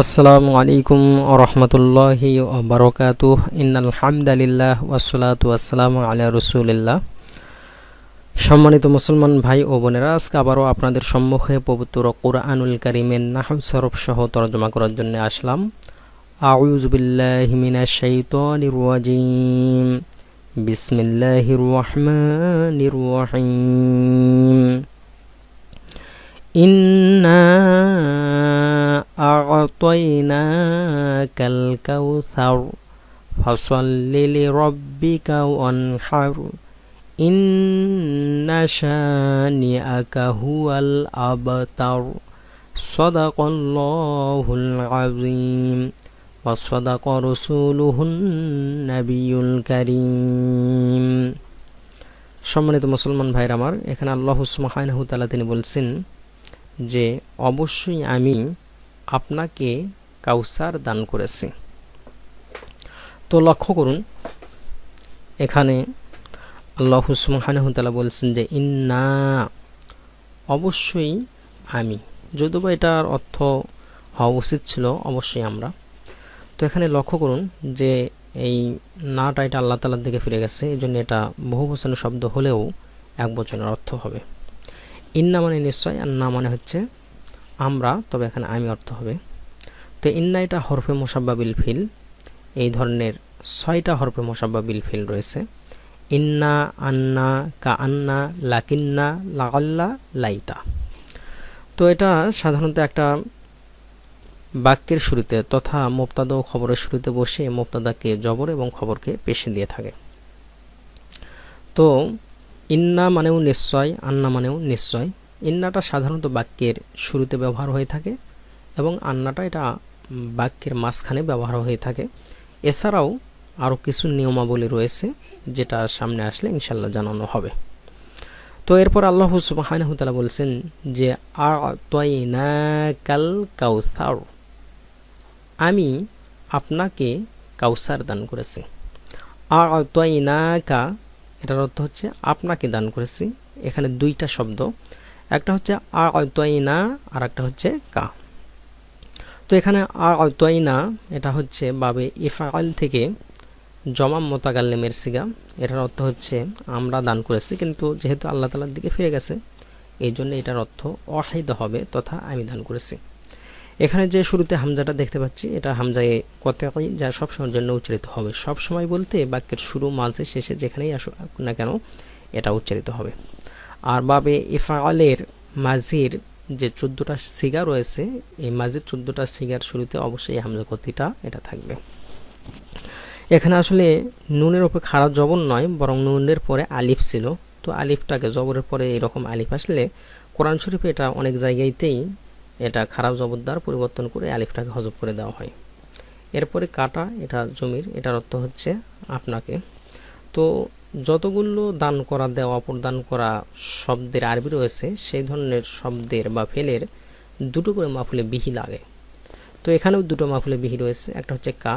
আসসালামু আলাইকুম রহমতুল্লাহি বারকাতু ইন্নাল হামদালিল্লাহ ওয়াসলাতু আসসালামু আলা রসুলিল্লাহ। সম্মানিত মুসলমান ভাই ও বোনেরা, আজকে আবারও আপনাদের সম্মুখে পবিত্র কোরআনুল করিমের নাহম সরফ সহ তরজমা করার জন্য আসলাম। আউজবিল্লাহিমিনা শৈতানির রাজিম। বিসমিল্লাহির রহমানির রহিম। ইন্না أعطيناك الكوثر فصل لربك وانحر إن شانئك هو الأبتر صدق الله العظيم وصدق رسوله النبي الكريم সম্মানিত মুসলমান ভাইর আমার এখানে আল্লাহ সুমাহানহু তালা তিনি বলছেন যে অবশ্যই আমি আপনাকে কাউসার দান করেছি। তো লক্ষ্য করুন, এখানে আল্লাহ সুমহানহতালা বলছেন যে, ইন্না, অবশ্যই আমি। যদিও এটার অর্থ হওয়া উচিত ছিল, অবশ্যই আমরা। তো এখানে লক্ষ্য করুন যে, এই নাটা এটা আল্লাহ তালার দিকে ফিরে গেছে। এই জন্য এটা বহু বচনের শব্দ হলেও এক বচনের অর্থ হবে। ইন্না মানে নিশ্চয়, আর না মানে হচ্ছে আমরা, তবে এখানে আমি অর্থ হবে। তো ইন্না এটা হরফে মোসাব্বা বিল ফিল। এই ধরনের ছয়টা হরফে মোসাব্বা বিল ফিল রয়েছে। ইন্না, আন্না, কা আন্না, লাকিন্না, লাগাল্লা, লাইতা। তো এটা সাধারণত একটা বাক্যের শুরুতে তথা মোপ্তাদা ও খবরের শুরুতে বসে মোপ্তাদাকে জবর এবং খবরকে পেশে দিয়ে থাকে। তো ইন্না মানেও নিশ্চয়, আন্না মানেও নিশ্চয়। ইন্নাটা সাধারণত বাক্যের শুরুতে ব্যবহার হয়ে থাকে এবং আন্নাটা এটা বাক্যের মাঝখানে ব্যবহার হয়ে থাকে। এছাড়াও আরও কিছু নিয়মাবলী রয়েছে যেটা সামনে আসলে ইনশাল্লাহ জানানো হবে। তো এরপর আল্লাহ সুবাহানহতালা বলছেন যে কাল কাউসার। আমি আপনাকে কাউসার দান করেছি। আর কা এটার অর্থ হচ্ছে আপনাকে দান করেছি। এখানে দুইটা শব্দ। একটা হচ্ছে আর অতয়না আর একটা হচ্ছে কা। তো এখানে আর অতয়না এটা হচ্ছে বাবে ইফাল থেকে জমাম মোতাগাল্লেমের সিগা। এটার অর্থ হচ্ছে আমরা দান করেছি, কিন্তু যেহেতু আল্লাহ তালার দিকে ফিরে গেছে এই জন্য এটার অর্থ অহিদ হবে তথা আমি দান করেছি। এখানে যে শুরুতে হামজাটা দেখতে পাচ্ছি, এটা হামজায় কতই যা সবসময়ের জন্য উচ্চারিত হবে। সব সময় বলতে বাক্যের শুরু, মাঝে, শেষে যেখানেই আসুক না কেন, এটা উচ্চারিত হবে। আর বাবে ইফালের মাঝির যে চোদ্দোটা সিগা রয়েছে, এই মাঝির চোদ্দোটা সিগার শুরুতে অবশ্যই হামজা কতিটা এটা থাকবে। এখানে আসলে নুনের উপরে খারাপ জবর নয়, বরং নুনের পরে আলিফ ছিল। তো আলিফটাকে জবরের পরে এরকম আলিফ আসলে কোরআন শরীফে এটা অনেক জায়গাতেই এটা খারাপ জবরদার পরিবর্তন করে আলিফটাকে হজব করে দেওয়া হয়। এরপরে কাটা, এটা জমির, এটার অর্থ হচ্ছে আপনাকে। তো যতগুলো দান করা, দেওয়া, প্রদান করা শব্দের আরবি রয়েছে, সেই ধরনের শব্দের বা ফেলের দুটো করে মাফুলে বিহি লাগে। তো এখানেও দুটো মাফুলে বিহি রয়েছে, একটা হচ্ছে কা,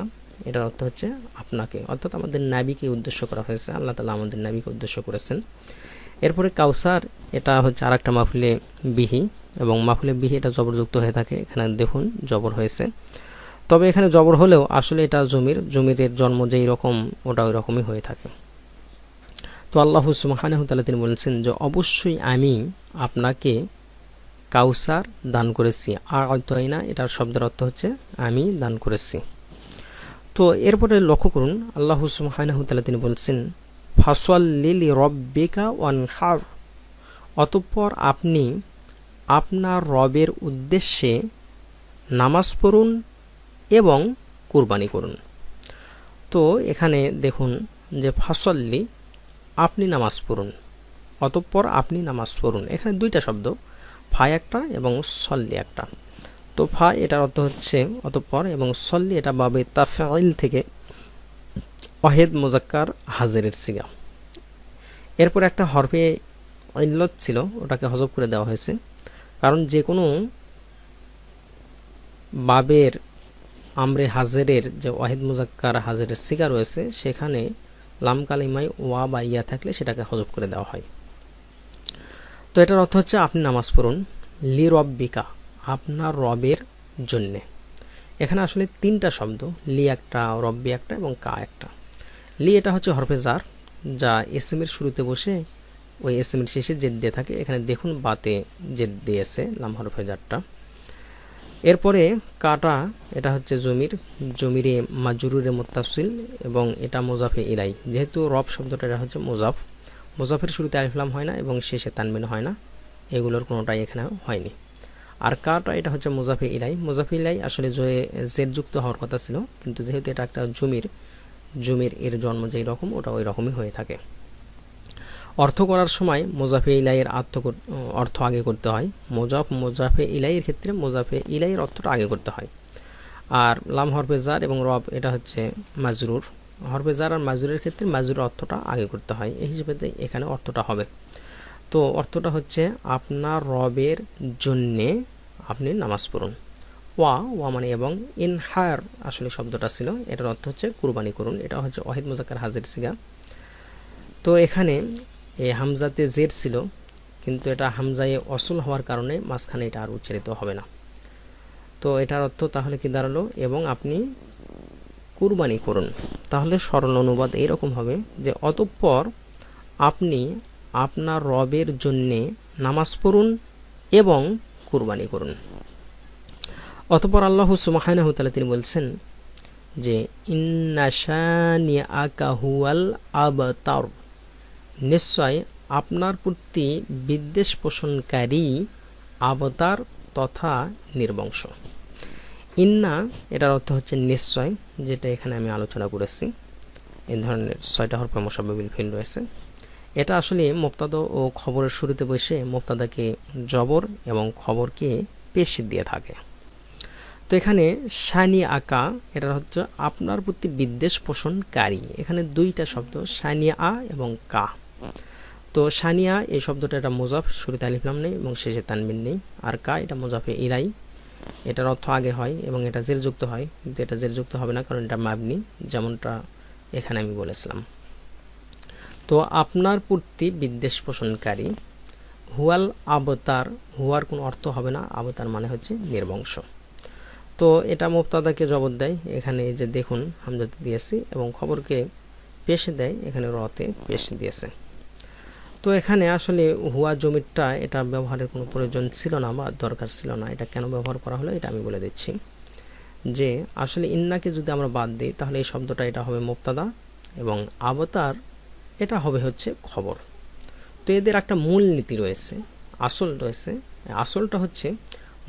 এটার অর্থ হচ্ছে আপনাকে। অর্থাৎ আমাদের নাবিকে উদ্দেশ্য করা হয়েছে, আল্লাহ তালা আমাদের নাবিকে উদ্দেশ্য করেছেন। এরপরে কাউসার, এটা হচ্ছে আর একটা মাফুলে বিহি, এবং মাফুলে বিহি এটা জবরযুক্ত হয়ে থাকে। এখানে দেখুন, জবর হয়েছে। তবে এখানে জবর হলেও আসলে এটা জমির, জমিরের জন্ম যেই রকম, ওটা ওই রকমই হয়ে থাকে। তো আল্লাহ সুমাহানহতালা তিনি বলছেন যে, অবশ্যই আমি আপনাকে কাউসার দান করেছি। আর অত্যয়না এটার শব্দের অর্থ হচ্ছে, আমি দান করেছি। তো এরপরে লক্ষ্য করুন, আল্লাহ সুমাহানহতালা তিনি বলছেন ফাসল লিলি রব্বিকা ওয়ান হার অতঃপর আপনি আপনার রবের উদ্দেশ্যে নামাজ পড়ুন এবং কুরবানি করুন। তো এখানে দেখুন যে, ফাসল্লি আপনি নামাজ পড়ুন, অতঃপর আপনি নামাজ পড়ুন। এখানে দুইটা শব্দ, ফা একটা এবং সল্লি একটা। তো ফা এটার অর্থ হচ্ছে অতঃপর এবং সল্লি এটা বাবে তাফাইল থেকে অহেদ মোজাক্কার হাজেরের সিগা। এরপর একটা হরফে ইল্লত ছিল, ওটাকে হজব করে দেওয়া হয়েছে। কারণ যে কোনো বাবের আমরে হাজেরের যে ওয়াহিদ মুজাক্কার হাজেরের সিগা রয়েছে, সেখানে লাম কালিমায় ওয়া বা ইয়া থাকলে সেটাকে হজব করে দেওয়া হয়। তো এটার অর্থ হচ্ছে আপনি নামাজ পড়ুন লি রব্বিকা, আপনার রবের জন্যে। এখানে আসলে তিনটা শব্দ, লি একটা, রব্বি একটা এবং কা একটা। লি এটা হচ্ছে হরফে জার, যা এসএমের শুরুতে বসে ওই এসএমের শেষে জেদ দিয়ে থাকে। এখানে দেখুন বাতে জেদ দিয়েছে লাম হরফে জারটা। এরপরে কাটা, এটা হচ্ছে জমির, জমিরে মাজুরুরে মোত্তাসিল এবং এটা মোজাফে ইলাই। যেহেতু রব শব্দটা এটা হচ্ছে মোজাফ। মোজাফের শুরুতে আলিফলাম হয় না এবং শেষে তানবিন হয় না। এগুলোর কোনোটাই এখানে হয়নি। আর কাটা, এটা হচ্ছে মুজাফি ইলাই। মুজাফি ইলাই আসলে জেড যুক্ত হওয়ার কথা ছিল, কিন্তু যেহেতু এটা একটা জমির জমির এর জন্ম যেই রকম, ওটা ওই রকমই হয়ে থাকে। অর্থ করার সময় মোজাফে ইলাইয়ের আত্ম অর্থ আগে করতে হয়। মোজাফ, মোজাফে ইলাইয়ের ক্ষেত্রে মোজাফে ইলাইয়ের অর্থটা আগে করতে হয়। আর লাম হরফেজার এবং রব, এটা হচ্ছে মাজরুর। হরফেজার আর মাজরুরের ক্ষেত্রে মাজরুর অর্থটা আগে করতে হয়। এই হিসেবে এখানে অর্থটা হবে। তো অর্থটা হচ্ছে আপনার রবের জন্যে আপনি নামাজ পড়ুন। ওয়া ওয়া মানে এবং ইনহার আসলে শব্দটা ছিল। এটার অর্থ হচ্ছে কুরবানি করুন। এটা হচ্ছে ওয়াহিদ মুজাক্কার হাজির সিগা। তো এখানে এই হামজাতে জের ছিল, কিন্তু এটা হামজায়ে অসল হওয়ার কারণে মাঝখানে এটা আর উচ্চারিত হবে না। তো এটার অর্থ তাহলে কি দাঁড়াল? এবং আপনি কুরবানি করুন। তাহলে সরল অনুবাদ এইরকম হবে যে, অতঃপর আপনি আপনার রবের জন্যে নামাজ পড়ুন এবং কুরবানি করুন। অতপর আল্লাহ সুমাহানাহ তিনি বলছেন যে ইন্নাশানি আকাহুয়াল আবতার। নিশ্চয় আপনার প্রতি বিদ্বেষ পোষণকারী আবতার তথা নির্বংশ। ইন্না, এটার অর্থ হচ্ছে নিশ্চয়, যেটা এখানে আমি আলোচনা করেছি। এই ধরনের ছয়টা হরফে মোসাবিল ফিল রয়েছে। এটা আসলে মোক্তাদ ও খবরের শুরুতে বসে মোক্তাদাকে জবর এবং খবরকে পেশ দিয়ে থাকে। তো এখানে শানি আকা এটা হচ্ছে আপনার প্রতি বিদ্বেষ পোষণকারী এখানে দুইটা শব্দ সানিয়া আ এবং কা। তো সানিয়া, এই শব্দটা এটা মোজাফ, শুরুতে আলিফলাম নেই এবং শেষে তানবিন নেই। আর কা, এটা মোজাফে ইরাই এটার অর্থ আগে হয় এবং এটা জেরযুক্ত হয়, কিন্তু এটা জেরযুক্ত হবে না কারণ এটা মাবনি, যেমনটা এখানে আমি বলেছিলাম। তো আপনার প্রতি বিদ্বেষ পোষণকারী, হুয়াল আবতার, হুয়ার কোনো অর্থ হবে না, আবতার মানে হচ্ছে নির্বংশ। তো এটা মুক্তাদাকে জবর দেয়, এখানে যে দেখুন হামজাতে দিয়েছি এবং খবরকে পেশে দেয়, এখানে রতে পেশে দিয়েছে। তো এখানে আসলে হুয়া জমিটা এটা ব্যবহারের কোনো প্রয়োজন ছিল না বা দরকার ছিল না। এটা কেন ব্যবহার করা হলো এটা আমি বলে দিচ্ছি। যে আসলে ইন্নাকে যদি আমরা বাদ দিই, তাহলে এই শব্দটা এটা হবে মুক্তাদা এবং আবতার এটা হবে হচ্ছে খবর। তো এদের একটা মূল নীতি রয়েছে, আসল রয়েছে। আসলটা হচ্ছে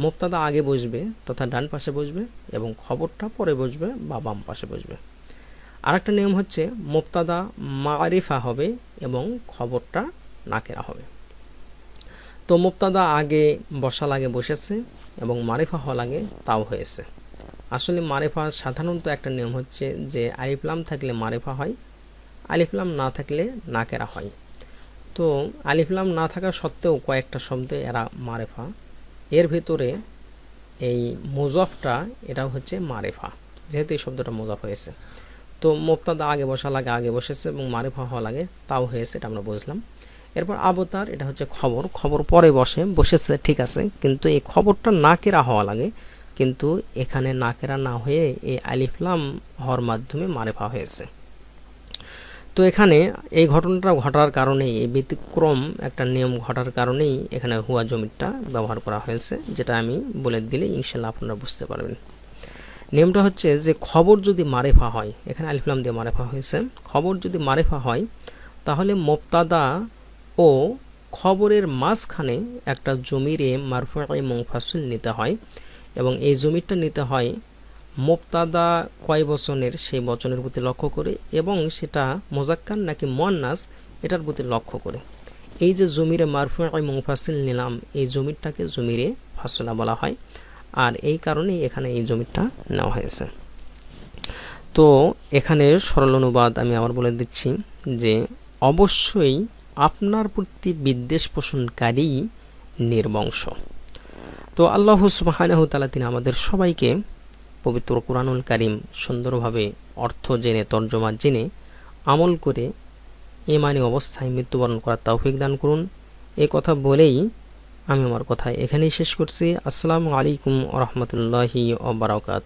মোক্তাদা আগে বসবে তথা ডান পাশে বসবে এবং খবরটা পরে বসবে বা বাম পাশে বসবে। আরেকটা নিয়ম হচ্ছে মোক্তাদা মারিফা হবে এবং খবরটা নাকেরা হবে। তো মুক্তাদা আগে বসা লাগে বসেছে এবং মারিফা হওয়া লাগে তাও হয়েছে। আসলে মারেফা সাধারণত একটা নিয়ম হচ্ছে যে আলিফলাম থাকলে মারেফা হয় আলিফলাম না থাকলে নাকেরা হয়। তো আলিফলাম না থাকা সত্ত্বেও কয়েকটা শব্দে এরা মারেফা। এর ভেতরে এই মোজফটা এটা হচ্ছে মারেফা, যেহেতু এই শব্দটা মোজফ হয়েছে। তো মোক্তাদা আগে বসা লাগে আগে বসেছে এবং মারেফা হওয়া লাগে তাও হয়েছে, এটা আমরা বুঝলাম। এরপর আবতার, এটা হচ্ছে খবর। খবর পরে বসে, বসেছে, ঠিক আছে, কিন্তু এই খবরটা নাকেরা হওয়া লাগে। কিন্তু এখানে নাকেরা না হয়ে এই আলিফলাম হওয়ার মাধ্যমে মারেফা হয়েছে। তো এখানে এই ঘটনাটা ঘটার কারণেই, এই ব্যতিক্রম একটা নিয়ম ঘটার কারণেই এখানে হুয়া জমিটা ব্যবহার করা হয়েছে, যেটা আমি বলে দিলে ইনশাল্লাহ আপনারা বুঝতে পারবেন। নিয়মটা হচ্ছে যে খবর যদি মারেফা হয়, এখানে আলিফলাম দিয়ে মারেফা হয়েছে। খবর যদি মারেফা হয়, তাহলে মোপ্তাদা ও খবরের মাঝখানে একটা জমিরে মারফুয়াই মুংফাসুল নিতে হয় এবং এই জমিটা নিতে হয় মোপ্তাদা কয় বচনের? সেই বচনের প্রতি লক্ষ্য করে এবং সেটা মোজাক্কান নাকি মন্নাস এটার প্রতি লক্ষ্য করে। এই যে জমিরে মারফুয়াই মুংফাসিল নিলাম, এই জমিরটাকে জমিরে ফাসলা বলা হয় আর এই কারণেই এখানে এই জমিটা নেওয়া হয়েছে। তো এখানে সরল অনুবাদ আমি আবার বলে দিচ্ছি যে অবশ্যই আপনার প্রতি বিদ্বেষ পোষণকারী নির্বংশ তো আল্লাহ সুবাহানহতালা তিনি আমাদের সবাইকে পবিত্র কোরআনুল কারিম সুন্দরভাবে অর্থ জেনে, তর্জমা জেনে, আমল করে এমানি অবস্থায় মৃত্যুবরণ করার তৌফিক দান করুন। এ কথা বলেই আমি আমার কথা এখানেই শেষ করছি। আসসালামু আলাইকুম রহমতুল্লাহি ওবরাকাত